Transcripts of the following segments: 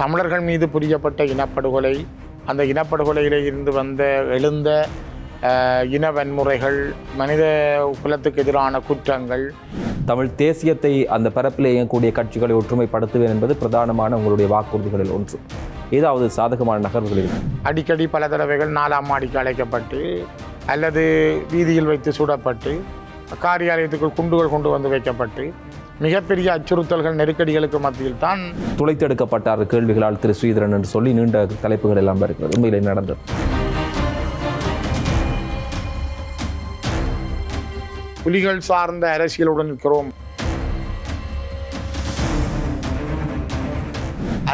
தமிழர்கள் மீது புரியப்பட்ட இனப்படுகொலை அந்த இனப்படுகொலையிலே இருந்து வந்த எழுந்த இன வன்முறைகள் மனித குலத்துக்கு எதிரான குற்றங்கள். தமிழ் தேசியத்தை அந்த பரப்பில் இயங்கக்கூடிய கட்சிகளை ஒற்றுமைப்படுத்துவேன் என்பது பிரதானமான உங்களுடைய வாக்குறுதிகளில் ஒன்று. ஏதாவது சாதகமான நகர்வுகள் இருக்கு. அடிக்கடி பல தடவைகள் நாலாம் மாடிக்கு அழைக்கப்பட்டு அல்லது வீதியில் வைத்து சுடப்பட்டு காரியாலயத்துக்குள் குண்டுகள் கொண்டு வந்து வைக்கப்பட்டு மிகப்பெரிய அச்சுறுத்தல்கள் நெருக்கடிகளுக்கு மத்தியில் தான் துளைத்தெடுக்கப்பட்டார் கேள்விகளால் திரு ஸ்ரீதரன் என்று சொல்லி நீண்ட தலைப்புகள் எல்லாம் இருக்கிறது. உண்மையிலே நடந்தது. புலிகள் சார்ந்த அரசியலுடன் இருக்கிறோம்.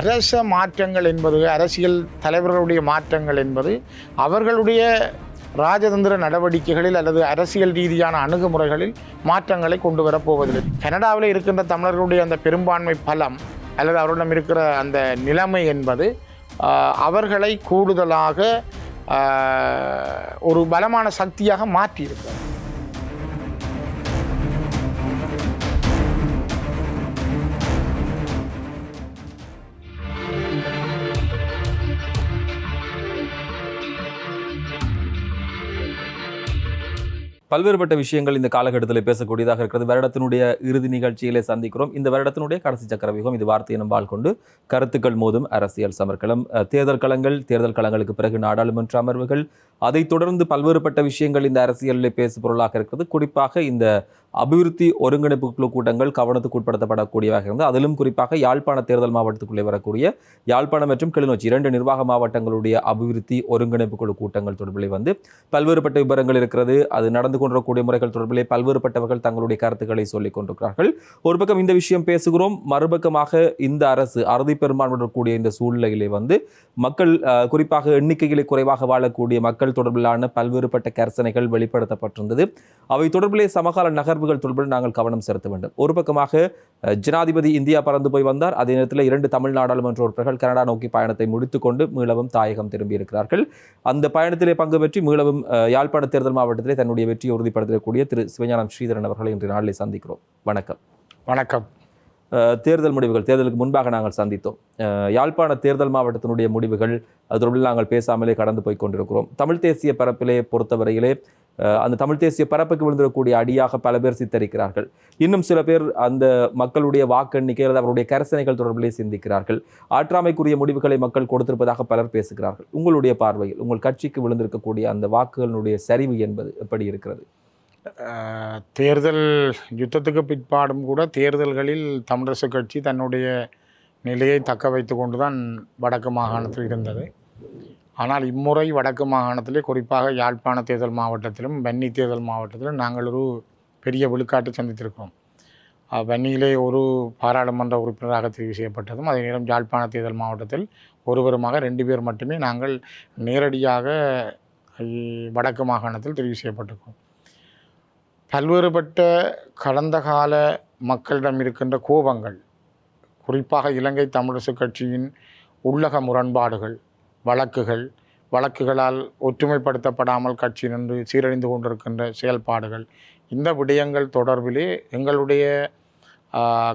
அரச மாற்றங்கள் என்பது அரசியல் தலைவர்களுடைய மாற்றங்கள் என்பது அவர்களுடைய ராஜதந்திர நடவடிக்கைகளில் அல்லது அரசியல் ரீதியான அணுகுமுறைகளில் மாற்றங்களை கொண்டு வரப்போவதில்லை கனடாவில் இருக்கின்ற தமிழர்களுடைய அந்த பெரும்பான்மை பலம் அல்லது அவரிடம் இருக்கிற அந்த நிலைமை என்பது அவர்களை கூடுதலாக ஒரு பலமான சக்தியாக மாற்றியிருக்கிறது பல்வேறுபட்ட விஷயங்கள் இந்த காலகட்டத்தில் பேசக்கூடியதாக இருக்கிறது. வருடத்தினுடைய இறுதி நிகழ்ச்சியிலே சந்திக்கிறோம். இந்த வருடத்தினுடைய கடைசி சக்கரவியூகம் இது வார்த்தை எனும்பால் கொண்டு கருத்துக்கள் மோதும் அரசியல் சமர்க்களம். தேர்தல் களங்கள் தேர்தல் களங்களுக்கு பிறகு நாடாளுமன்ற அமர்வுகள் அதைத் தொடர்ந்து பல்வேறுபட்ட விஷயங்கள் இந்த அரசியலில் பேசு பொருளாக இருக்கிறது. குறிப்பாக இந்த அபிவிருத்தி ஒருங்கிணைப்பு குழு கூட்டங்கள் கவனத்துக்கு உட்படுத்தப்படக்கூடியதாக இருந்தது அதிலும் குறிப்பாக யாழ்ப்பாண தேர்தல் மாவட்டத்துக்குள்ளே வரக்கூடிய யாழ்ப்பாணம் மற்றும் கிளிநொச்சி இரண்டு நிர்வாக மாவட்டங்களுடைய அபிவிருத்தி ஒருங்கிணைப்பு குழு கூட்டங்கள் தொடர்பிலே வந்து பல்வேறுபட்ட விவரங்கள் இருக்கிறது. அது நடந்து கொண்டிருக்கக்கூடிய முறைகள் தொடர்பிலே பல்வேறுபட்டவர்கள் தங்களுடைய கருத்துக்களை சொல்லிக் கொண்டிருக்கிறார்கள். ஒரு பக்கம் இந்த விஷயம் பேசுகிறோம். மறுபக்கமாக இந்த அரசு அறுதி பெரும்பான்மையுடன் இந்த சூழ்நிலையிலே வந்து மக்கள் குறிப்பாக எண்ணிக்கைகளை குறைவாக வாழக்கூடிய மக்கள் தொடர்பிலான பல்வேறுபட்ட கரசனைகள் வெளிப்படுத்தப்பட்டிருந்தது. அவை தொடர்பிலே சமகால நகர்வுகள் தொடர்பில் நாங்கள் கவனம் செலுத்த வேண்டும். ஒரு பக்கமாக ஜனாதிபதி இந்தியா பறந்து போய் வந்தார். அதே நேரத்தில் இரண்டு தமிழ் நாடாளுமன்ற உறுப்பினர்கள் கனடா நோக்கி பயணத்தை முடித்துக்கொண்டு மீளவும் தாயகம் திரும்பியிருக்கிறார்கள் அந்த பயணத்திலே பங்கு பெற்றி மீளவும் யாழ்ப்பாண தேர்தல் மாவட்டத்திலே தன்னுடைய வெற்றியை உறுதிப்படுத்தக்கூடிய திரு. சிவஞானம் ஸ்ரீதரன் அவர்களை இன்று நாளில் சந்திக்கிறோம். வணக்கம். வணக்கம். தேர்தல் முடிவுகள் தேர்தலுக்கு முன்பாக நாங்கள் சந்தித்தோம். யாழ்ப்பாண தேர்தல் மாவட்டத்தினுடைய முடிவுகள் அது தொடர்பில் நாங்கள் பேசாமலே கடந்து போய் கொண்டிருக்கிறோம். தமிழ் தேசிய பரப்பிலே பொறுத்தவரையிலே அந்த தமிழ் தேசிய பரப்புக்கு விழுந்திருக்கக்கூடிய அடியாக பல பேர் சித்தரிக்கிறார்கள். இன்னும் சில பேர் அந்த மக்களுடைய வாக்கெண்ணிக்கை அல்லது அவருடைய கரசனைகள் தொடர்பிலே சிந்திக்கிறார்கள். ஆற்றாமைக்குரிய முடிவுகளை மக்கள் கொடுத்திருப்பதாக பலர் பேசுகிறார்கள். உங்களுடைய பார்வையில் உங்கள் கட்சிக்கு விழுந்திருக்கக்கூடிய அந்த வாக்குகளினுடைய சரிவு என்பது எப்படி இருக்கிறது? தேர்தல் யுத்தத்துக்கு பிற்பாடும் கூட தேர்தல்களில் தமிழரசு கட்சி தன்னுடைய நிலையை தக்க வைத்து கொண்டு தான் வடக்கு மாகாணத்தில் இருந்தது. ஆனால் இம்முறை வடக்கு மாகாணத்திலே குறிப்பாக யாழ்ப்பாண தேர்தல் மாவட்டத்திலும் வன்னி தேர்தல் மாவட்டத்திலும் நாங்கள் ஒரு பெரிய விழுக்காட்டு சந்தித்திருக்கிறோம். வன்னியிலே ஒரு பாராளுமன்ற உறுப்பினராக தெரிவு செய்யப்பட்டதும் அதே நேரம் யாழ்ப்பாண தேர்தல் மாவட்டத்தில் ஒருவருமாக ரெண்டு பேர் மட்டுமே நாங்கள் நேரடியாக வடக்கு மாகாணத்தில் தெரிவு செய்யப்பட்டிருக்கோம் பல்வேறுபட்ட கடந்த கால மக்களிடம் இருக்கின்ற கோபங்கள் குறிப்பாக இலங்கை தமிழரசு கட்சியின் உள்ளக முரண்பாடுகள் வழக்குகள் வழக்குகளால் ஒற்றுமைப்படுத்தப்படாமல் கட்சி நின்று சீரழிந்து கொண்டிருக்கின்ற செயல்பாடுகள் இந்த விடயங்கள் தொடர்பிலே எங்களுடைய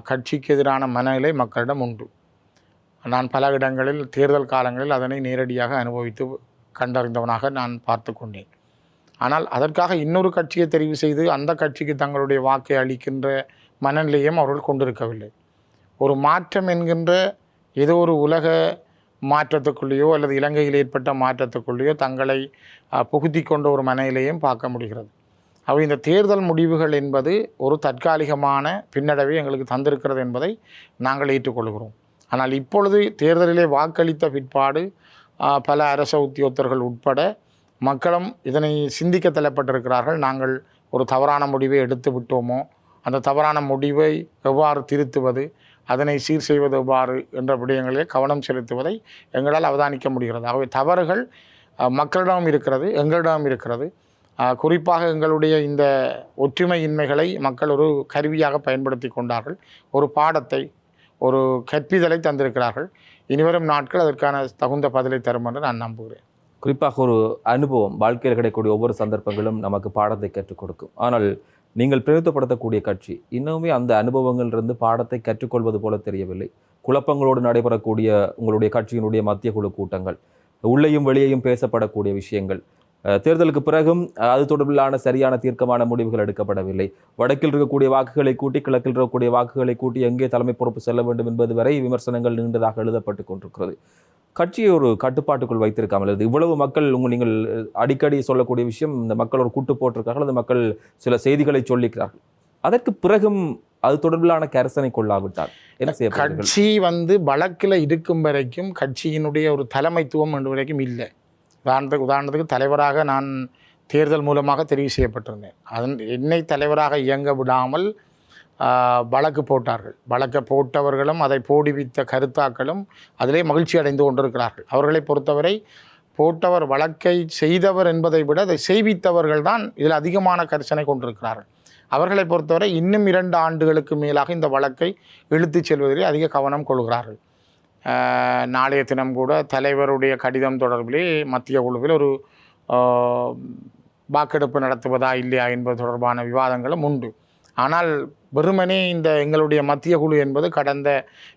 கட்சிக்கு எதிரான மனநிலை மக்களிடம் உண்டு. நான் பல இடங்களில் தேர்தல் காலங்களில் அதனை நேரடியாக அனுபவித்து கண்டறிந்தவனாக நான் பார்த்து கொண்டேன். ஆனால் அதற்காக இன்னொரு கட்சியை தெரிவு செய்து அந்த கட்சிக்கு தங்களுடைய வாக்கை அளிக்கின்ற மனநிலையும் அவர்கள் கொண்டிருக்கவில்லை. ஒரு மாற்றம் என்கின்ற ஏதோ ஒரு உலக மாற்றத்துக்குள்ளேயோ அல்லது இலங்கையில் ஏற்பட்ட மாற்றத்துக்குள்ளேயோ தங்களை புகுத்தி கொண்ட ஒரு மனையிலேயும் பார்க்க முடிகிறது. அவை இந்த தேர்தல் முடிவுகள் என்பது ஒரு தற்காலிகமான பின்னடைவை எங்களுக்கு தந்திருக்கிறது என்பதை நாங்கள் ஏற்றுக்கொள்கிறோம். ஆனால் இப்பொழுது தேர்தலிலே வாக்களித்த பிற்பாடு பல அரச உத்தியோகத்தர்கள் உட்பட மக்களும் இதனை சிந்திக்க தள்ளப்பட்டிருக்கிறார்கள். நாங்கள் ஒரு தவறான முடிவை எடுத்து விட்டோமோ அந்த தவறான முடிவை எவ்வாறு திருத்துவது அதனை சீர் செய்வது எவ்வாறு என்ற விடயங்களிலே கவனம் செலுத்துவதை எங்களால் அவதானிக்க முடிகிறது. ஆகவே தவறுகள் மக்களிடம் இருக்கிறது எங்களிடம் இருக்கிறது. குறிப்பாக எங்களுடைய இந்த ஒற்றுமையின்மைகளை மக்கள் ஒரு கருவியாக பயன்படுத்தி கொண்டார்கள். ஒரு பாடத்தை ஒரு கற்பிதலை தந்திருக்கிறார்கள். இனிவரும் நாட்கள் அதற்கான தகுந்த பதிலை தரும் என்று நான் நம்புகிறேன். குறிப்பாக ஒரு அனுபவம் வாழ்க்கையில் கிடைக்கக்கூடிய ஒவ்வொரு சந்தர்ப்பங்களும் நமக்கு பாடத்தை கற்றுக் கொடுக்கும். ஆனால் நீங்கள் பிரயோகப்படுத்தக்கூடிய கட்சி இன்னுமே அந்த அனுபவங்களிலிருந்து பாடத்தை கற்றுக்கொள்வது போல தெரியவில்லை. குழப்பங்களோடு நடைபெறக்கூடிய உங்களுடைய கட்சியினுடைய மத்திய குழு கூட்டங்கள் உள்ளேயும் வெளியேயும் பேசப்படக்கூடிய விஷயங்கள் தேர்தலுக்கு பிறகும் அது தொடர்பிலான சரியான தீர்க்கமான முடிவுகள் எடுக்கப்படவில்லை. வடக்கில் இருக்கக்கூடிய வாக்குகளை கூட்டி கிழக்கில் இருக்கக்கூடிய வாக்குகளை கூட்டி எங்கே தலைமை பொறுப்பு செல்ல வேண்டும் என்பது வரை விமர்சனங்கள் நீண்டதாக எழுதப்பட்டு கொண்டிருக்கிறது. கட்சியை ஒரு கட்டுப்பாட்டுக்குள் வைத்திருக்காமல் இது இவ்வளவு மக்கள் உங்கள் நீங்கள் அடிக்கடி சொல்லக்கூடிய விஷயம் இந்த மக்கள் ஒரு கூட்டு போட்டிருக்கார்கள் அந்த மக்கள் சில செய்திகளை சொல்லிக்கிறார்கள். அதற்கு பிறகும் அது தொடர்பிலான கரசனை என்ன செய்ய கட்சி வந்து வழக்கில் இருக்கும் வரைக்கும் கட்சியினுடைய ஒரு தலைமைத்துவம் என்று வரைக்கும் இல்லை. உதாரணத்துக்கு உதாரணத்துக்கு தலைவராக நான் தேர்தல் மூலமாக தெரிவு செய்யப்பட்டிருந்தேன். அதன் என்னை தலைவராக இயங்க விடாமல் வழக்கு போட்டார்கள். வழக்கை போட்டவர்களும் அதை போடுவித்த கருத்தாக்களும் அதிலே மகிழ்ச்சி அடைந்து கொண்டிருக்கிறார்கள். அவர்களை பொறுத்தவரை போட்டவர் வழக்கை செய்தவர் என்பதை விட அதை செய்வித்தவர்கள் தான் இதில் அதிகமான கரிசனை கொண்டிருக்கிறார்கள். அவர்களை பொறுத்தவரை இன்னும் இரண்டு ஆண்டுகளுக்கு மேலாக இந்த வழக்கை இழுத்துச் செல்வதிலே அதிக கவனம் கொள்கிறார்கள். நாளைய தினம் கூட தலைவருடைய கடிதம் தொடர்பிலே மத்திய குழுவில் ஒரு வாக்கெடுப்பு நடத்துவதா இல்லையா என்பது தொடர்பான விவாதங்களும் உண்டு. ஆனால் வெறுமனே இந்த எங்களுடைய மத்திய குழு என்பது கடந்த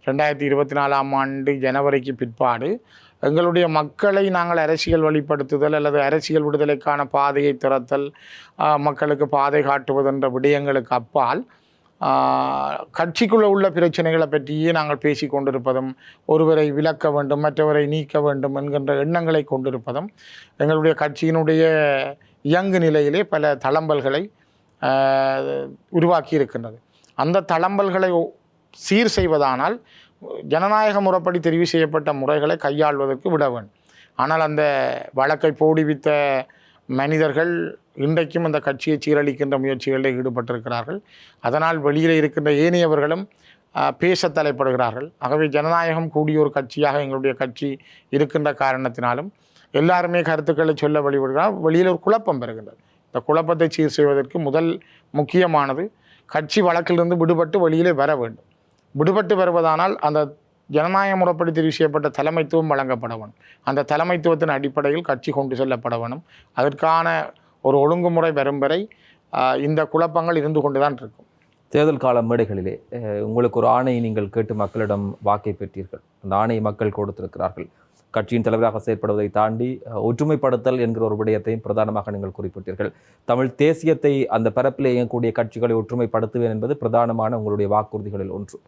ரெண்டாயிரத்தி இருபத்தி நாலாம் ஆண்டு ஜனவரிக்கு பிற்பாடு எங்களுடைய மக்களை நாங்கள் அரசியல் வழிப்படுத்துதல் அல்லது அரசியல் விடுதலைக்கான பாதையை திறத்தல் மக்களுக்கு பாதை காட்டுவது என்ற விடயங்களுக்கு அப்பால் கட்சிக்குள்ளே உள்ள பிரச்சனைகளை பற்றியே நாங்கள் பேசி கொண்டிருப்பதும் ஒருவரை விலக்க வேண்டும் மற்றவரை நீக்க வேண்டும் என்கின்ற எண்ணங்களை கொண்டிருப்பதும் எங்களுடைய கட்சியினுடைய இயங்கு நிலையிலே பல தளம்பல்களை உருவாக்கியிருக்கின்றது. உருவாக்கி இருக்கின்றது அந்த தளம்பல்களை சீர் செய்வதானால் ஜனநாயக முறைப்படி தெரிவு செய்யப்பட்ட முறைகளை கையாள்வதற்கு விட வேண்டும். ஆனால் அந்த வழக்கை போடுவித்த மனிதர்கள் இன்றைக்கும் அந்த கட்சியை சீரழிக்கின்ற முயற்சிகளில் ஈடுபட்டிருக்கிறார்கள். அதனால் வெளியில் இருக்கின்ற ஏனையவர்களும் பேச தலைப்படுகிறார்கள் ஆகவே ஜனநாயகம் கூடிய ஒரு கட்சியாக எங்களுடைய கட்சி இருக்கின்ற காரணத்தினாலும் எல்லாருமே கருத்துக்களை சொல்ல வழிபடுகிறார் வெளியில் ஒரு குழப்பம் பெறுகின்றது இந்த குழப்பத்தை சீர் செய்வதற்கு முதல் முக்கியமானது கட்சி வழக்கிலிருந்து விடுபட்டு வெளியிலே வர வேண்டும். விடுபட்டு வருவதானால் அந்த ஜனநாயக முறைப்படி தெரிவு செய்யப்பட்ட தலைமைத்துவம் வழங்கப்பட வேணும் அந்த தலைமைத்துவத்தின் அடிப்படையில் கட்சி கொண்டு செல்லப்பட வேணும் அதற்கான ஒரு ஒழுங்குமுறை வரும் வரை இந்த குழப்பங்கள் இருந்து கொண்டு தான் இருக்கும். தேர்தல் கால மேடைகளிலே உங்களுக்கு ஒரு ஆணையை நீங்கள் கேட்டு மக்களிடம் வாக்கை பெற்றீர்கள். அந்த ஆணையை மக்கள் கொடுத்திருக்கிறார்கள். கட்சியின் தலைவராக செயற்படுவதை தாண்டி ஒற்றுமைப்படுத்தல் என்கிற ஒரு விடயத்தையும் பிரதானமாக நீங்கள் குறிப்பிட்டீர்கள். தமிழ் தேசியத்தை அந்த பரப்பிலே இயங்கக்கூடிய கட்சிகளை ஒற்றுமைப்படுத்துவேன் என்பது பிரதானமான உங்களுடைய வாக்குறுதிகளில் ஒன்று.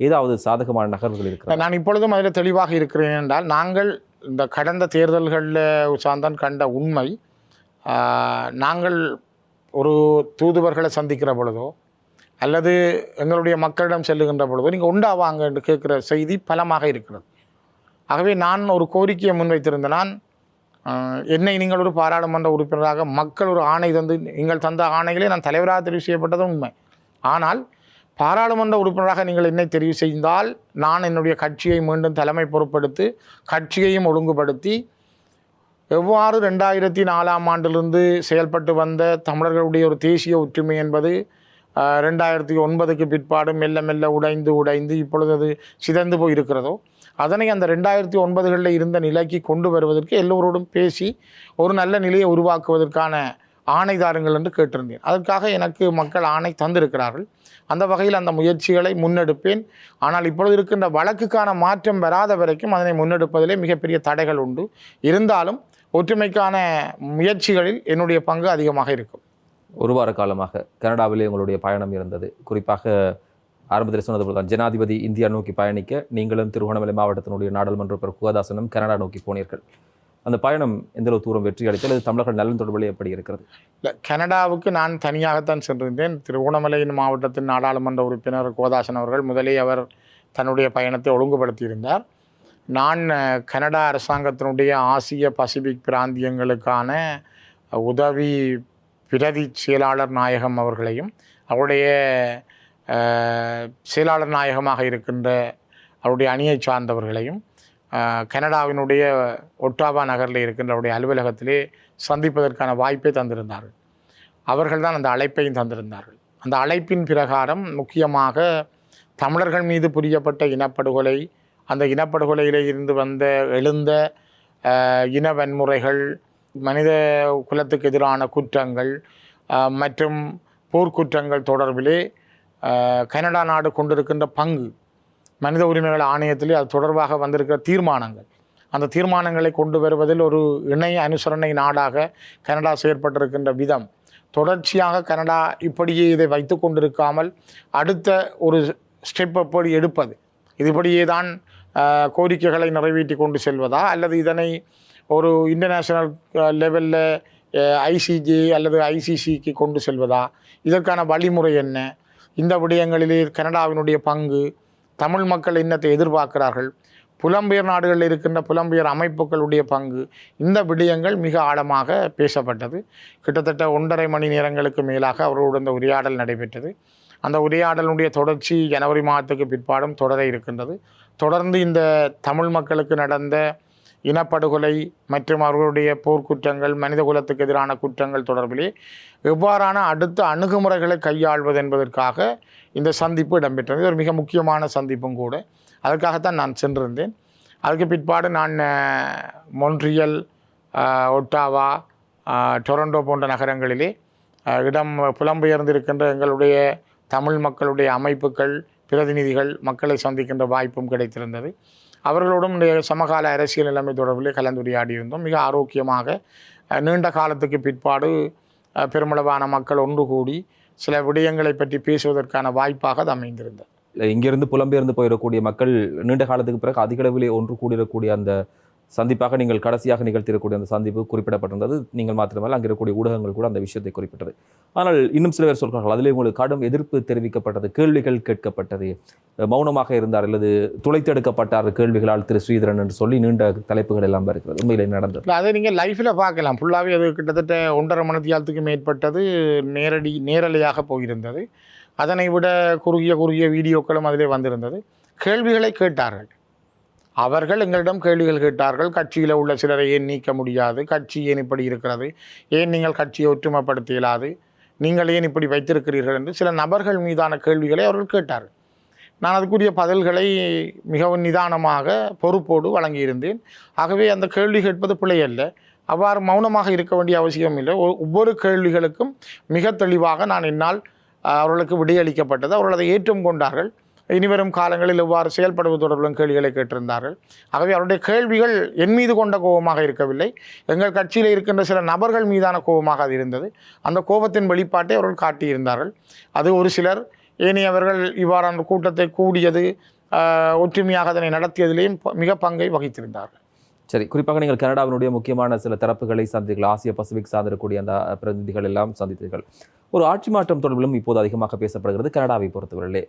ஏதாவது சாதகமான நகர்வுகள் இருக்கிறது? நான் இப்பொழுதும் அதில் தெளிவாக இருக்கிறேன் என்றால் நாங்கள் இந்த கடந்த தேர்தல்களில் சார்ந்தான் கண்ட உண்மை நாங்கள் ஒரு தூதுவர்களை சந்திக்கிற பொழுதோ அல்லது எங்களுடைய மக்களிடம் செல்லுகின்ற பொழுதோ நீங்கள் உண்டாவாங்க என்று கேட்குற செய்தி பலமாக இருக்கிறது. ஆகவே நான் ஒரு கோரிக்கையை முன்வைத்திருந்த நான் என்னை நீங்கள் ஒரு பாராளுமன்ற உறுப்பினராக மக்கள் ஒரு ஆணை தந்து நீங்கள் தந்த ஆணைகளே நான் தலைவராக தெரிவு செய்யப்பட்டது உண்மை. ஆனால் பாராளுமன்ற உறுப்பினராக நீங்கள் என்னை தெரிவு செய்தால் நான் என்னுடைய கட்சியை மீண்டும் தலைமை பொறுப்படுத்தி கட்சியையும் ஒழுங்குபடுத்தி எவ்வாறு ரெண்டாயிரத்தி நாலாம் ஆண்டிலிருந்து செயல்பட்டு வந்த தமிழர்களுடைய ஒரு தேசிய ஒற்றுமை என்பது ரெண்டாயிரத்தி ஒன்பதுக்கு பிற்பாடு மெல்ல மெல்ல உடைந்து உடைந்து இப்பொழுது அது சிதைந்து போய் இருக்கிறதோ அதனை அந்த ரெண்டாயிரத்தி ஒன்பதுகளில் இருந்த நிலைக்கு கொண்டு வருவதற்கு எல்லோரோடும் பேசி ஒரு நல்ல நிலையை உருவாக்குவதற்கான ஆணைதாருங்கள் என்று கேட்டிருந்தேன். அதற்காக எனக்கு மக்கள் ஆணை தந்திருக்கிறார்கள். அந்த வகையில் அந்த முயற்சிகளை முன்னெடுப்பேன். ஆனால் இப்பொழுது இருக்கின்ற வழக்குக்கான மாற்றம் வராத வரைக்கும் அதனை முன்னெடுப்பதிலே மிகப்பெரிய தடைகள் உண்டு. இருந்தாலும் ஒற்றுமைக்கான முயற்சிகளில் என்னுடைய பங்கு அதிகமாக இருக்கும். ஒரு வார காலமாக கனடாவிலே உங்களுடைய பயணம் இருந்தது. குறிப்பாக ஆரம்பத்தில் சொன்னது போல தான் ஜனாதிபதி இந்தியா நோக்கி பயணிக்க நீங்களும் திருவண்ணாமலை மாவட்டத்தினுடைய நாடாளுமன்ற உறுப்பினர் குகதாசனும் கனடா நோக்கி போனீர்கள். அந்த பயணம் எந்தளவு தூரம் வெற்றி அளித்தல் அது தமிழர்கள் நலன் தொடர்பில் எப்படி இருக்கிறது? இல்லை கனடாவுக்கு நான் தனியாகத்தான் சென்றிருந்தேன். திருவோணமலையின் மாவட்டத்தின் நாடாளுமன்ற உறுப்பினர் கோதாசன் அவர்கள் முதலே அவர் தன்னுடைய பயணத்தை ஒழுங்குபடுத்தியிருந்தார். நான் கனடா அரசாங்கத்தினுடைய ஆசிய பசிபிக் பிராந்தியங்களுக்கான உதவி பிரதி செயலாளர் நாயகம் அவர்களையும் அவருடைய செயலாளர் நாயகமாக இருக்கின்ற அவருடைய அணியை சார்ந்தவர்களையும் கனடாவினுடைய ஒட்டாவா நகரில் இருக்கின்ற அவருடைய அலுவலகத்திலே சந்திப்பதற்கான வாய்ப்பை தந்திருந்தார்கள். அவர்கள் தான் அந்த அழைப்பையும் தந்திருந்தார்கள். அந்த அழைப்பின் பிரகாரம் முக்கியமாக தமிழர்கள் மீது புரியப்பட்ட இனப்படுகொலை அந்த இனப்படுகொலையிலே இருந்து வந்த எழுந்த இன வன்முறைகள் மனித குலத்துக்கு எதிரான குற்றங்கள் மற்றும் போர்க்குற்றங்கள் தொடர்பிலே கனடா நாடு கொண்டிருக்கின்ற பங்கு மனித உரிமைகள் ஆணையத்திலே அது தொடர்பாக வந்திருக்கிற தீர்மானங்கள். அந்த தீர்மானங்களை கொண்டு வருவதில் ஒரு இணைய அனுசரணை நாடாக கனடா செயற்பட்டிருக்கின்ற விதம். தொடர்ச்சியாக கனடா இப்படியே இதை வைத்து கொண்டிருக்காமல் அடுத்த ஒரு ஸ்டெப் எப்படி எடுப்பது. இதுபடியே தான் கோரிக்கைகளை நிறைவேற்றி கொண்டு செல்வதா? அல்லது இதனை ஒரு இன்டர்நேஷ்னல் லெவலில் ஐசிஜே அல்லது ஐசிசிக்கு கொண்டு செல்வதா? இதற்கான வழிமுறை என்ன? இந்த விடயங்களிலே கனடாவினுடைய பங்கு தமிழ் மக்கள் இன்னத்தை எதிர்பார்க்கிறார்கள். புலம்பெயர் நாடுகளில் இருக்கின்ற புலம்பெயர் அமைப்புகளுடைய பங்கு இந்த விடயங்கள் மிக ஆழமாக பேசப்பட்டது. கிட்டத்தட்ட ஒன்றரை மணி நேரங்களுக்கு மேலாக அவர்களோடு இந்த உரையாடல் நடைபெற்றது. அந்த உரையாடலுடைய தொடர்ச்சி ஜனவரி மாதத்துக்கு பிற்பாடும் தொடர இருக்கின்றது. தொடர்ந்து இந்த தமிழ் மக்களுக்கு நடந்த இனப்படுகொலை மற்றும் அவர்களுடைய போர்க்குற்றங்கள் மனித குலத்துக்கு எதிரான குற்றங்கள் தொடர்பிலே எவ்வாறான அடுத்த அணுகுமுறைகளை கையாள்வது என்பதற்காக இந்த சந்திப்பு இடம்பெற்றது. ஒரு மிக முக்கியமான சந்திப்பும் கூட. அதற்காகத்தான் நான் சென்றிருந்தேன். அதுக்கு பிற்பாடு நான் மொன்ட்ரியல் ஒட்டாவா டொரண்டோ போன்ற நகரங்களிலே இடம் புலம்பெயர்ந்திருக்கின்ற எங்களுடைய தமிழ் மக்களுடைய அமைப்புகள் பிரதிநிதிகள் மக்களை சந்திக்கின்ற வாய்ப்பும் கிடைத்திருந்தது. அவர்களோடும் சமகால அரசியல் நிலைமை தொடர்பிலே கலந்துரையாடியிருந்தோம். மிக ஆரோக்கியமாக நீண்ட காலத்துக்கு பிற்பாடு பெருமளவான மக்கள் ஒன்று கூடி சில விடயங்களை பற்றி பேசுவதற்கான வாய்ப்பாக அது அமைந்திருந்தது. இங்கிருந்து புலம்பெயர்ந்து போயிடக்கூடிய மக்கள் நீண்ட காலத்துக்கு பிறகு அதிகளவிலே ஒன்று கூடிடக்கூடிய அந்த சந்திப்பாக நீங்கள் கடைசியாக நிகழ்த்திடக்கூடிய அந்த சந்திப்பு குறிப்பிடப்பட்டிருந்தது. நீங்கள் மாத்திரமல்ல அங்கே இருக்கக்கூடிய ஊடகங்கள் கூட அந்த விஷயத்தை குறிப்பிட்டது. ஆனால் இன்னும் சில பேர் சொல்கிறார்கள் அதிலே உங்களுக்கு கடும் எதிர்ப்பு தெரிவிக்கப்பட்டது கேள்விகள் கேட்கப்பட்டது. மௌனமாக இருந்தார் அல்லது துளைத்தெடுக்கப்பட்டார் கேள்விகளால் திரு ஸ்ரீதரன் என்று சொல்லி நீண்ட தலைப்புகள் எல்லாம் இருக்கிறது. உண்மையிலே நடந்தது. அதை நீங்கள் லைஃப்பில் பார்க்கலாம். ஃபுல்லாகவே அது கிட்டத்தட்ட ஒன்றரை மணித்தியாலத்துக்கு மேற்பட்டது நேரடி நேரலையாக போயிருந்தது. அதனை விட குறுகிய குறுகிய வீடியோக்களும் அதிலே வந்திருந்தது. கேள்விகளை கேட்டார்கள். அவர்கள் எங்களிடம் கேள்விகள் கேட்டார்கள் கட்சியில் உள்ள சிலரை ஏன் நீக்க முடியாது கட்சி ஏன் இப்படி இருக்கிறது ஏன் நீங்கள் கட்சியை ஒற்றுமைப்படுத்த இயலாது நீங்கள் ஏன் இப்படி வைத்திருக்கிறீர்கள் என்று சில நபர்கள் மீதான கேள்விகளை அவர்கள் கேட்டார்கள். நான் அதுக்குரிய பதில்களை மிகவும் நிதானமாக பொறுப்போடு வழங்கியிருந்தேன். ஆகவே அந்த கேள்வி கேட்பது பிழையல்ல. அவ்வாறு மௌனமாக இருக்க வேண்டிய அவசியம் இல்லை. ஒவ்வொரு கேள்விகளுக்கும் மிக தெளிவாக நான் என்னால் அவர்களுக்கு விடையளிக்கப்பட்டது. அவர்கள் அதை ஏற்றும் கொண்டார்கள் இனிவரும் காலங்களில் எவ்வாறு செயல்படுவது தொடர்பிலும் கேள்விகளை கேட்டிருந்தார்கள். ஆகவே அவருடைய கேள்விகள் என் மீது கொண்ட கோபமாக இருக்கவில்லை. எங்கள் கட்சியில் இருக்கின்ற சில நபர்கள் மீதான கோபமாக அது இருந்தது. அந்த கோபத்தின் வெளிப்பாட்டை அவர்கள் காட்டியிருந்தார்கள். அது ஒரு சிலர் ஏனையவர்கள் இவ்வாறான கூட்டத்தை கூடியது ஒற்றுமையாக அதனை நடத்தியதிலேயும் மிக பங்கை வகித்திருந்தார்கள். சரி குறிப்பாக நீங்கள் கனடாவினுடைய முக்கியமான சில தரப்புகளை சந்தித்தீர்கள். ஆசிய பசிபிக் சார்ந்திருக்கக்கூடிய அந்த பிரதிநிதிகள் எல்லாம் சந்தித்தீர்கள். ஒரு ஆட்சி மாற்றம் தொடர்பிலும் இப்போது அதிகமாக பேசப்படுகிறது. கனடாவை பொறுத்தவரையிலே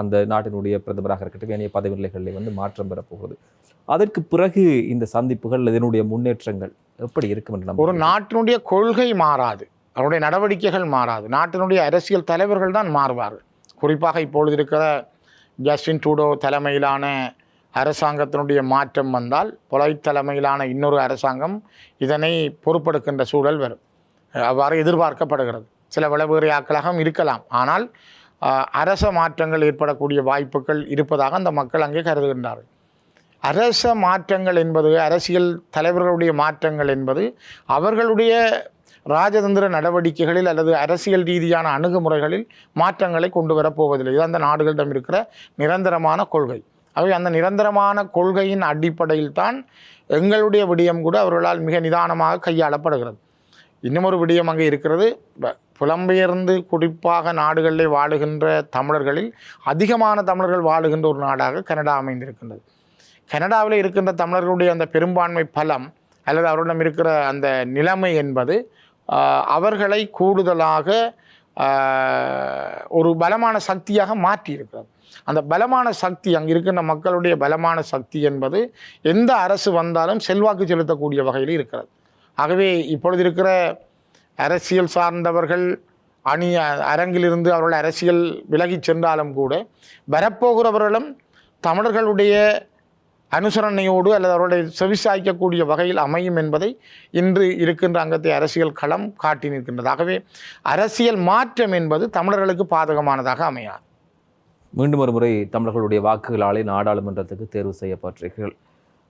அந்த நாட்டினுடைய பிரதமராக இருக்கட்டும் ஏனைய பதவி நிலைகளிலே வந்து மாற்றம் பெறப்போகிறது அதற்கு பிறகு இந்த சந்திப்புகள் இதனுடைய முன்னேற்றங்கள் எப்படி இருக்கும் என்று ஒரு? நாட்டினுடைய கொள்கை மாறாது. அவருடைய நடவடிக்கைகள் மாறாது. நாட்டினுடைய அரசியல் தலைவர்கள் தான் மாறுவார்கள். குறிப்பாக இப்பொழுது இருக்கிற ஜஸ்டின் ட்ரூடோ தலைமையிலான அரசாங்கத்தினுடைய மாற்றம் வந்தால் பொலைட் தலைமையிலான இன்னொரு அரசாங்கம் இதனை பொறுப்பெடுக்கின்ற சூழல் வரும். அவ்வாறு எதிர்பார்க்கப்படுகிறது. சில விளவேறியாக்களாகவும் இருக்கலாம். ஆனால் அரச மாற்றங்கள் ஏற்படக்கூடிய வாய்ப்புகள் இருப்பதாக அந்த மக்கள் அங்கே கருதுகின்றார்கள். அரச மாற்றங்கள் என்பது அரசியல் தலைவர்களுடைய மாற்றங்கள் என்பது அவர்களுடைய ராஜதந்திர நடவடிக்கைகளில் அல்லது அரசியல் ரீதியான அணுகுமுறைகளில் மாற்றங்களை கொண்டு வரப்போவதில்லை இது அந்த நாடுகளிடம் இருக்கிற நிரந்தரமான கொள்கை. அவை அந்த நிரந்தரமான கொள்கையின் அடிப்படையில் தான் எங்களுடைய விடயம் கூட அவர்களால் மிக நிதானமாக கையாளப்படுகிறது. இன்னும் ஒரு விடயம் அங்கே இருக்கிறது. ப- புலம்பெயர்ந்து குறிப்பாக நாடுகளில் வாழுகின்ற தமிழர்களில் அதிகமான தமிழர்கள் வாழுகின்ற ஒரு நாடாக கனடா அமைந்திருக்கின்றது. கனடாவில் இருக்கின்ற தமிழர்களுடைய அந்த பெரும்பான்மை பலம் அல்லது அவரிடம் இருக்கிற அந்த நிலைமை என்பது அவர்களை கூடுதலாக ஒரு பலமான சக்தியாக மாற்றியிருக்கிறது. அந்த பலமான சக்தி அங்கே இருக்கின்ற மக்களுடைய பலமான சக்தி என்பது எந்த அரசு வந்தாலும் செல்வாக்கு செலுத்தக்கூடிய வகையில் இருக்கிறது. ஆகவே இப்பொழுது இருக்கிற அரசியல் சார்ந்தவர்கள் அணி அரங்கிலிருந்து அவர்கள் அரசியல் விலகிச் சென்றாலும் கூட வரப்போகிறவர்களும் தமிழர்களுடைய அனுசரணையோடு அல்லது அவருடைய செவிசாய்க்கக்கூடிய வகையில் அமையும் என்பதை இன்று இருக்கின்ற அங்கத்தை அரசியல் களம் காட்டி நிற்கின்றது. ஆகவே அரசியல் மாற்றம் என்பது தமிழர்களுக்கு பாதகமானதாக அமையாது. மீண்டும் ஒரு முறை தமிழர்களுடைய வாக்குகளாலே நாடாளுமன்றத்துக்கு தேர்வு செய்யப்பட்டீர்கள்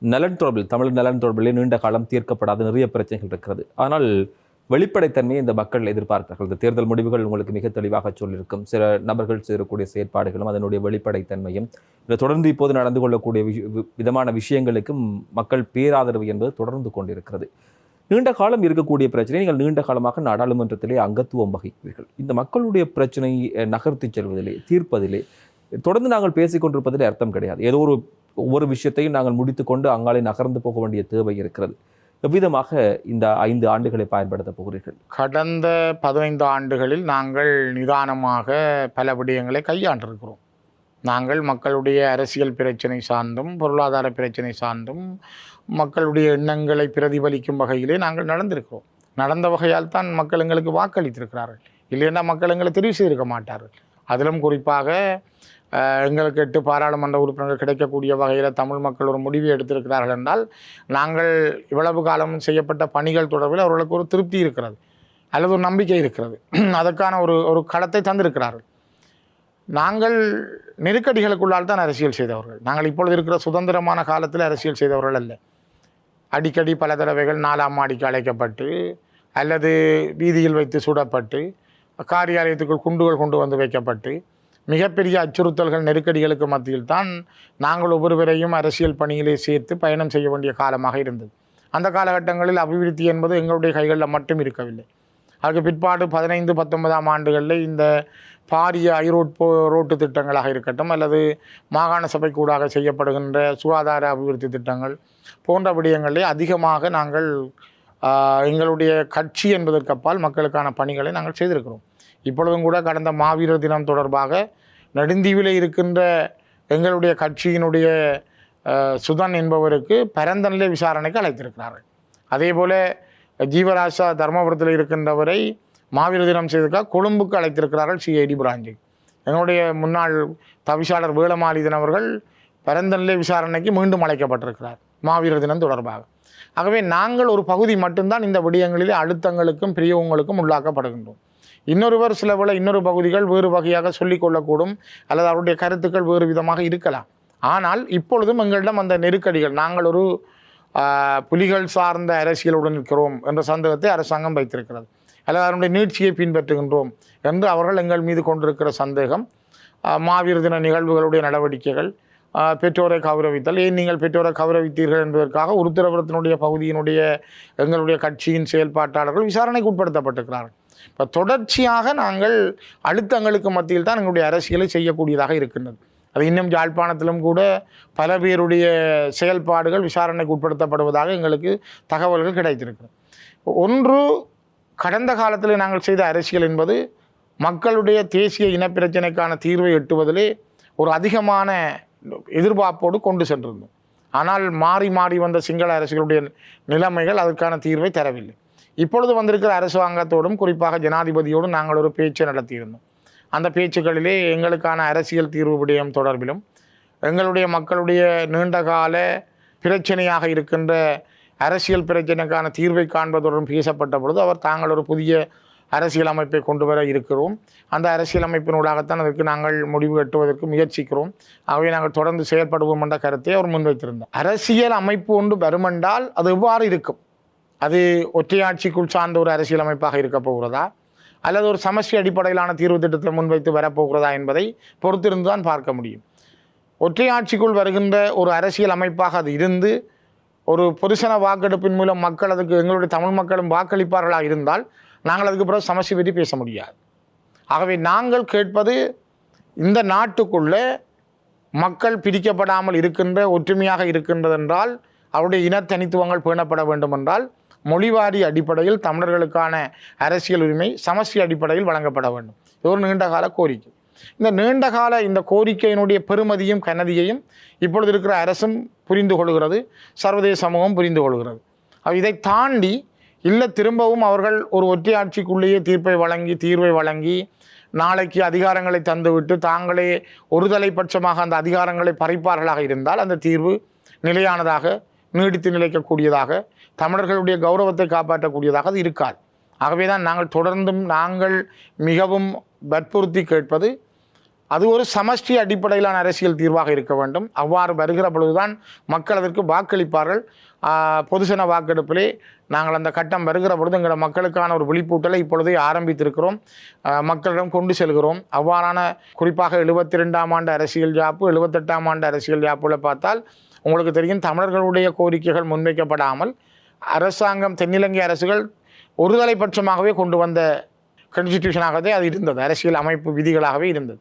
நலன் தொடர்பில் தமிழ் நலன் தொடர்பிலே நீண்ட காலம் தீர்க்கப்படாத நிறைய பிரச்சனைகள் இருக்கிறது. ஆனால் வெளிப்படைத்தன்மையை இந்த மக்கள் எதிர்பார்க்கிறார்கள். இந்த தேர்தல் முடிவுகள் உங்களுக்கு மிக தெளிவாக சொல்லியிருக்கும். சில நபர்கள் செய்யக்கூடிய செயற்பாடுகளும் அதனுடைய வெளிப்படைத்தன்மையும் இதை தொடர்ந்து இப்போது நடந்து கொள்ளக்கூடிய வி- விதமான விஷயங்களுக்கும் மக்கள் பேராதரவு என்பது தொடர்ந்து கொண்டிருக்கிறது. நீண்ட காலம் இருக்கக்கூடிய பிரச்சனை நீங்கள் நீண்ட காலமாக நாடாளுமன்றத்திலே அங்கத்துவம் வகிக்கிறீர்கள் இந்த மக்களுடைய பிரச்சனை நகர்த்தி செல்வதிலே தீர்ப்பதிலே தொடர்ந்து நாங்கள் பேசிக்கொண்டிருப்பதில் அர்த்தம் கிடையாது. ஏதோ ஒரு ஒவ்வொரு விஷயத்தையும் நாங்கள் முடித்துக்கொண்டு அங்காலே நகர்ந்து போக வேண்டிய தேவை இருக்கிறது. எவ்விதமாக இந்த ஐந்து ஆண்டுகளை பயன்படுத்த போகிறீர்கள்? கடந்த பதினைந்து ஆண்டுகளில் நாங்கள் நிதானமாக பல விடயங்களை கையாண்டிருக்கிறோம். நாங்கள் மக்களுடைய அரசியல் பிரச்சனை சார்ந்தும் பொருளாதார பிரச்சனை சார்ந்தும் மக்களுடைய எண்ணங்களை பிரதிபலிக்கும் வகையிலே நாங்கள் நடந்திருக்கிறோம். நடந்த வகையால் தான் மக்கள் எங்களுக்கு வாக்களித்திருக்கிறார்கள். இல்லைன்னா மக்கள் எங்களை தெரிவு செய்திருக்க மாட்டார்கள். அதிலும் குறிப்பாக எங்களுக்கு எட்டு பாராளுமன்ற உறுப்பினர்கள் கிடைக்கக்கூடிய வகையில் தமிழ் மக்கள் ஒரு முடிவு எடுத்திருக்கிறார்கள் என்றால் நாங்கள் இவ்வளவு காலம் செய்யப்பட்ட பணிகள் தொடர்பில் அவர்களுக்கு ஒரு திருப்தி இருக்கிறது. அல்லது ஒரு நம்பிக்கை இருக்கிறது. அதற்கான ஒரு ஒரு களத்தை தந்திருக்கிறார்கள். நாங்கள் நெருக்கடிகளுக்குள்ளால் தான் அரசியல் செய்தவர்கள். நாங்கள் இப்பொழுது இருக்கிற சுதந்திரமான காலத்தில் அரசியல் செய்தவர்கள் அல்ல. அடிக்கடி பல தடவைகள் நாலாம் மாடிக்கு அழைக்கப்பட்டு அல்லது வீதியில் வைத்து சுடப்பட்டு காரியாலயத்துக்குள் குண்டுகள் கொண்டு வந்து வைக்கப்பட்டு மிகப்பெரிய அச்சுறுத்தல்கள் நெருக்கடிகளுக்கு மத்தியில் தான் நாங்கள் ஒவ்வொருவரையும் அரசியல் பணியிலே சேர்த்து பயணம் செய்ய வேண்டிய காலமாக இருந்தது. அந்த காலகட்டங்களில் அபிவிருத்தி என்பது எங்களுடைய கைகளில் மட்டும் இருக்கவில்லை. அதுக்கு பிற்பாடு பதினைந்து பத்தொன்பதாம் ஆண்டுகளில் இந்த பாரிய ஐரோட் போ ரோட்டு திட்டங்களாக இருக்கட்டும் அல்லது மாகாண சபை கூடாக செய்யப்படுகின்ற சுகாதார அபிவிருத்தி திட்டங்கள் போன்ற விடயங்களிலே அதிகமாக நாங்கள் எங்களுடைய கட்சி என்பதற்கு அப்பால் மக்களுக்கான பணிகளை நாங்கள் செய்திருக்கிறோம். இப்பொழுதும் கூட கடந்த மாவீரர் தினம் தொடர்பாக நெடுந்தீவில் இருக்கின்ற எங்களுடைய கட்சியினுடைய சுதன் என்பவருக்கு பரந்தநிலை விசாரணைக்கு அழைத்திருக்கிறார்கள். அதே போல் ஜீவராசா தர்மபுரத்தில் இருக்கின்றவரை மாவீரர் தினம் செய்ததுக்காக கொழும்புக்கு அழைத்திருக்கிறார்கள் சிஐடி பிராஞ்சுக்கு எங்களுடைய முன்னாள் தவிசாளர் வேளமாலிதன் அவர்கள் பரந்தநிலை விசாரணைக்கு மீண்டும் அழைக்கப்பட்டிருக்கிறார் மாவீரர் தினம் தொடர்பாக. ஆகவே நாங்கள் ஒரு பகுதி மட்டும்தான் இந்த விடயங்களிலே அழுத்தங்களுக்கும் பிரியவங்களுக்கும் உள்ளாக்கப்படுகின்றோம். இன்னொருவர் சில வேளை இன்னொரு பகுதிகள் வேறு வகையாக சொல்லிக் கொள்ளக்கூடும் அல்லது அவருடைய கருத்துக்கள் வேறு விதமாக இருக்கலாம். ஆனால் இப்பொழுதும் எங்களிடம் அந்த நெருக்கடிகள் நாங்கள் ஒரு புலிகள் சார்ந்த அரசியலுடன் இருக்கிறோம் என்ற சந்தேகத்தை அரசாங்கம் வைத்திருக்கிறது. அல்லது அதனுடைய நீட்சியை பின்பற்றுகின்றோம் என்று அவர்கள் எங்கள் மீது கொண்டிருக்கிற சந்தேகம் மாவீர தின நிகழ்வுகளுடைய நடவடிக்கைகள் பெற்றோரை கௌரவித்தல் ஏன் நீங்கள் பெற்றோரை கௌரவித்தீர்கள் என்பதற்காக உருத்திரபுரத்தினுடைய பகுதியினுடைய எங்களுடைய கட்சியின் செயல்பாட்டாளர்கள் விசாரணைக்கு உட்படுத்தப்பட்டிருக்கிறார்கள். இப்போ தொடர்ச்சியாக நாங்கள் அழுத்தங்களுக்கு மத்தியில் தான் எங்களுடைய அரசியலை செய்யக்கூடியதாக இருக்கின்றது. அது இன்னும் யாழ்ப்பாணத்திலும் கூட பல பேருடைய செயல்பாடுகள் விசாரணைக்கு உட்படுத்தப்படுவதாக எங்களுக்கு தகவல்கள் கிடைத்திருக்கு ஒன்று கடந்த காலத்தில் நாங்கள் செய்த அரசியல் என்பது மக்களுடைய தேசிய இனப்பிரச்சனைக்கான தீர்வை எட்டுவதிலே ஒரு அதிகமான எதிர்பார்ப்போடு கொண்டு சென்றிருந்தோம். ஆனால் மாறி மாறி வந்த சிங்கள அரசுகளுடைய நிலைமைகள் அதற்கான தீர்வை தரவில்லை. இப்பொழுது வந்திருக்கிற அரசாங்கத்தோடும் குறிப்பாக ஜனாதிபதியோடும் நாங்கள் ஒரு பேச்சு நடத்தியிருந்தோம். அந்த பேச்சுக்களிலே எங்களுக்கான அரசியல் தீர்வு விடயம் தொடர்பிலும் எங்களுடைய மக்களுடைய நீண்டகால பிரச்சனையாக இருக்கின்ற அரசியல் பிரச்சனைக்கான தீர்வை காண்பதுடன் பேசப்பட்ட பொழுது அவர் தாங்கள் ஒரு புதிய அரசியல் அமைப்பை கொண்டு வர இருக்கிறோம். அந்த அரசியல் அமைப்பினூடாகத்தான் அதற்கு நாங்கள் முடிவு கட்டுவதற்கு முயற்சிக்கிறோம். ஆகவே நாங்கள் தொடர்ந்து செயல்படுவோம் என்ற கருத்தை அவர் முன்வைத்திருந்தார். அரசியல் அமைப்பு ஒன்று வருமென்றால் அது எவ்வாறு இருக்கும்? அது ஒற்றையாட்சிக்குள் சார்ந்த ஒரு அரசியல் அமைப்பாக இருக்க போகிறதா? அல்லது ஒரு சமஷ்டி அடிப்படையிலான தீர்வு திட்டத்தை முன்வைத்து வரப்போகிறதா என்பதை பொறுத்திருந்து தான் பார்க்க முடியும். ஒற்றையாட்சிக்குள் வருகின்ற ஒரு அரசியல் அமைப்பாக அது இருந்து ஒரு பொதுசன வாக்கெடுப்பின் மூலம் மக்கள் அதுக்கு எங்களுடைய தமிழ் மக்களும் வாக்களிப்பார்களாக இருந்தால் நாங்கள் அதுக்கு பிறகு சமஸ்டி பற்றி பேச முடியாது. ஆகவே நாங்கள் கேட்பது இந்த நாட்டுக்குள்ளே மக்கள் பிரிக்கப்படாமல் இருக்கின்ற ஒற்றுமையாக இருக்கின்றதென்றால் அவருடைய இனத்தனித்துவங்கள் பேணப்பட வேண்டும் என்றால் மொழிவாரி அடிப்படையில் தமிழர்களுக்கான அரசியல் உரிமை சமஸ்டி அடிப்படையில் வழங்கப்பட வேண்டும். இது ஒரு நீண்டகால கோரிக்கை. இந்த நீண்டகால இந்த கோரிக்கையினுடைய பெருமதியும் கனதியையும் இப்பொழுது இருக்கிற அரசும் புரிந்து கொள்கிறது சர்வதேச சமூகம் புரிந்து கொள்கிறது. இதை தாண்டி இல்லை திரும்பவும் அவர்கள் ஒரு ஒற்றையாட்சிக்குள்ளேயே தீர்ப்பை வழங்கி தீர்வை வழங்கி நாளைக்கு அதிகாரங்களை தந்துவிட்டு தாங்களே ஒருதலைபட்சமாக அந்த அதிகாரங்களை பறிப்பார்களாக இருந்தால் அந்த தீர்வு நிலையானதாக நீடித்து நிலைக்கக்கூடியதாக தமிழர்களுடைய கௌரவத்தை காப்பாற்றக்கூடியதாக அது இருக்காது. ஆகவே தான் நாங்கள் தொடர்ந்தும் நாங்கள் மிகவும் வற்புறுத்தி கேட்பது அது ஒரு சமஷ்டி அடிப்படையிலான அரசியல் தீர்வாக இருக்க வேண்டும். அவ்வாறு வருகிற பொழுதுதான் மக்கள் அதற்கு வாக்களிப்பார்கள். பொதுசன வாக்கெடுப்பிலே நாங்கள் அந்த கட்டம் வருகிற பொழுது எங்களோட மக்களுக்கான ஒரு விழிப்பூட்டலை இப்பொழுதே ஆரம்பித்திருக்கிறோம். மக்களிடம் கொண்டு செல்கிறோம். அவ்வாறான குறிப்பாக எழுபத்தி ரெண்டாம் ஆண்டு அரசியல் ஜாப்பு எழுபத்தெட்டாம் ஆண்டு அரசியல் யாப்புல பார்த்தால் உங்களுக்கு தெரியும் தமிழர்களுடைய கோரிக்கைகள் முன்வைக்கப்படாமல் அரசாங்கம் தென்னிலங்கை அரசுகள் ஒருதலை பட்சமாகவே கொண்டு வந்த கான்ஸ்டிடியூஷனாகவே அது இருந்தது. அரசியல் அமைப்பு விதிகளாகவே இருந்தது.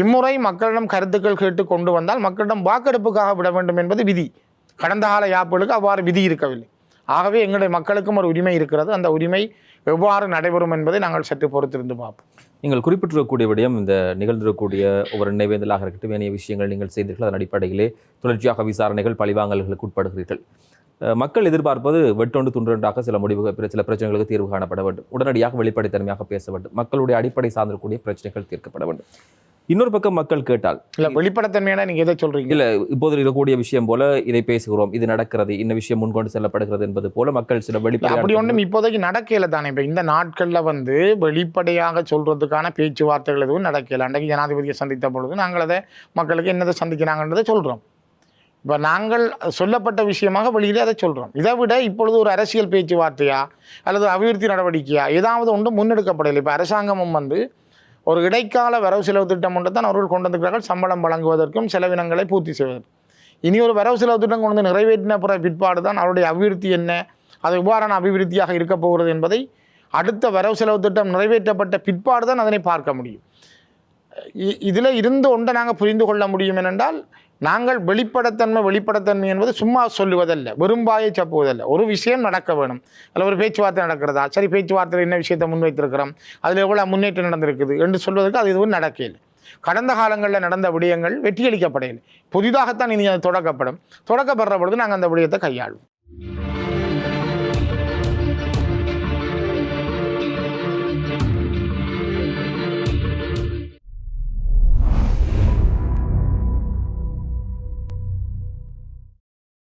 இம்முறை மக்களிடம் கருத்துக்கள் கேட்டு கொண்டு வந்தால் மக்களிடம் வாக்கெடுப்புக்காக விட வேண்டும் என்பது விதி. கடந்த கால யாப்புகளுக்கு அவ்வாறு விதி இருக்கவில்லை. ஆகவே எங்களுடைய மக்களுக்கும் ஒரு உரிமை இருக்கிறது. அந்த உரிமை எவ்வாறு நடைபெறும் என்பதை நாங்கள் சற்று பொறுத்திருந்து பார்ப்போம். நீங்கள் குறிப்பிட்டிருக்கக்கூடிய விடயம் இந்த நிகழ்ந்திருக்கக்கூடிய ஒவ்வொரு நினைவேந்தலாக இருக்கட்டும் ஏனைய விஷயங்கள் நீங்கள் செய்தீர்கள். அதன் அடிப்படையிலே தொடர்ச்சியாக விசாரணைகள் பழிவாங்கல்களுக்கு உட்படுகிறீர்கள். மக்கள் எதிர்பார்ப்பது வெட்டொண்டு துண்டொன்றாக சில முடிவுகள் சில பிரச்சனைகளுக்கு தீர்வு காணப்பட வேண்டும். உடனடியாக வெளிப்படைத்தன்மையாக பேச வேண்டும். மக்களுடைய அடிப்படை சார்ந்திருக்கக்கூடிய பிரச்சனைகள் தீர்க்கப்பட வேண்டும். இன்னொரு பக்கம் மக்கள் கேட்டால் இல்லை வெளிப்படைத்தன்மையான நீங்கள் எதை சொல்கிறீங்க இல்ல இப்போது இருக்கக்கூடிய விஷயம் போல இதை பேசுகிறோம் இது நடக்கிறது இந்த விஷயம் முன்கொண்டு செல்லப்படுகிறது என்பது போல மக்கள் சில அப்படி வெளிப்படையான ஒன்றும் இப்போதைக்கு நடக்கல தானே. இப்போ இந்த நாட்களில் வந்து வெளிப்படையாக சொல்றதுக்கான பேச்சுவார்த்தைகள் எதுவும் நடக்கல. அன்றைக்கு ஜனாதிபதியை சந்தித்த பொழுது நாங்கள் அதை மக்களுக்கு என்னதை சந்திக்கிறாங்கன்றதை சொல்கிறோம் இப்போ நாங்கள் சொல்லப்பட்ட விஷயமாக வெளியிலே அதை சொல்கிறோம் இதை விட இப்பொழுது ஒரு அரசியல் பேச்சுவார்த்தையா அல்லது அபிவிருத்தி நடவடிக்கையா ஏதாவது ஒன்று முன்னெடுக்கப்படலை இப்போ அரசாங்கமும் வந்து ஒரு இடைக்கால வரவு செலவு திட்டம் ஒன்று தான் அவர்கள் கொண்டு வந்திருக்கிறார்கள். சம்பளம் வழங்குவதற்கும் செலவினங்களை பூர்த்தி செய்வதற்கு இனி ஒரு வரவு செலவு திட்டம் கொண்டு வந்து நிறைவேற்றின பிற பிற்பாடு தான் அவருடைய அபிவிருத்தி என்ன அது எவ்வாறான அபிவிருத்தியாக இருக்கப் போகிறது என்பதை அடுத்த வரவு செலவு திட்டம் நிறைவேற்றப்பட்ட பிற்பாடு தான் அதனை பார்க்க முடியும். இதில் இருந்து ஒன்றை நாங்கள் புரிந்து கொள்ள முடியும் என்னென்றால் நாங்கள் வெளிப்படைத்தன்மை வெளிப்படைத்தன்மை என்பது சும்மா சொல்லுவதல்ல. வெறும்பாயை சப்புவதல்ல. ஒரு விஷயம் நடக்க வேணும். அதில் ஒரு பேச்சுவார்த்தை நடக்கிறதா? சரி பேச்சுவார்த்தையில் என்ன விஷயத்தை முன்வைத்திருக்கிறோம்? அதில் எவ்வளோ முன்னேற்றம் நடந்திருக்குது? என்று சொல்வதற்கு அது எதுவும் நடக்கல கடந்த காலங்களில் நடந்த விடயங்கள் வெற்றியளிக்கப்படையில் புதிதாகத்தான் இனி அது தொடக்கப்படும். தொடக்கப்படுற பொழுது நாங்கள் அந்த விடயத்தை கையாளுவோம்.